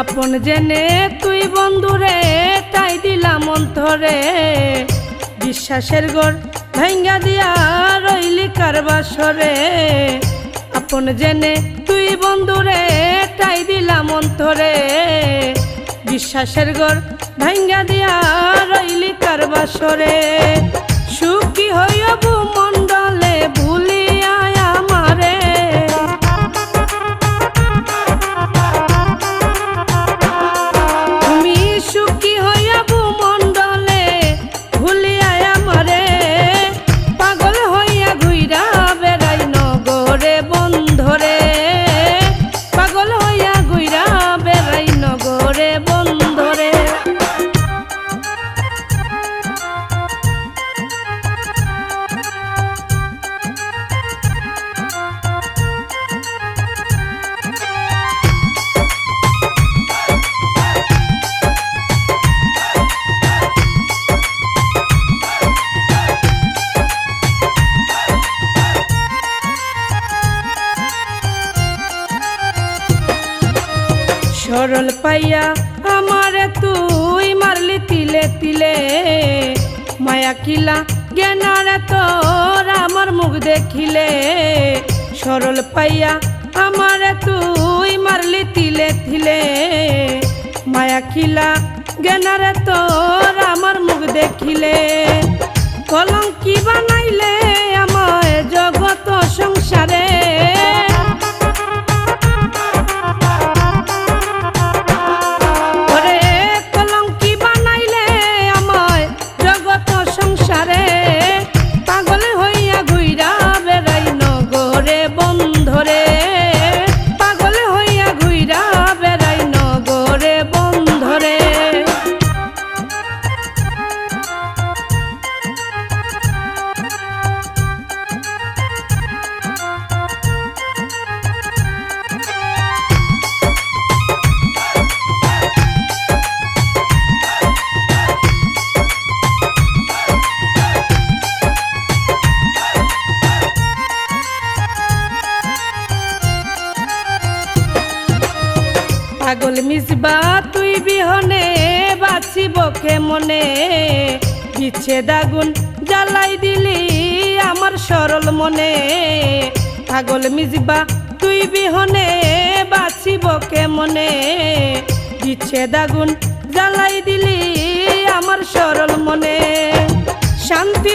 আপন জেনে তুই বন্ধুরে তাই দিলাম অন্তরে। বিশ্বাসের গড় ভাঙ্গা দিয়া রইলি কারবাসরে আপন জেনে তুই বন্ধুরে তাই দিলাম অন্তরে। বিশ্বাসের গড় ভাঙ্গা দিয়া রইলি কারবাসরে সুখী হইব মণ্ডলে ভুলিয়া সরল পাইয়া আমারে তুই মারলি তিলে তিলে। মায়া কিলা জ্ঞানারে তোর আমার মুখ দেখিলে। সরল পাইয়া আমারে তুই মারলি তিলে তিলে। মায়া কিলা জ্ঞানারে তোর আমার মুখ দেখিলে। কলঙ্কি বানাইলে আমায় জগত সংসারে পাগল মিসবা তুই বিহনে বাঁচিব মনে বিচ্ছে দাগুন জ্বালাই দিলি আমার সরল মনে। পাগল মিসবা তুই বিহনে বাঁচিব মনে বিচ্ছে দাগুন জ্বালাই দিলি আমার সরল মনে। শান্তি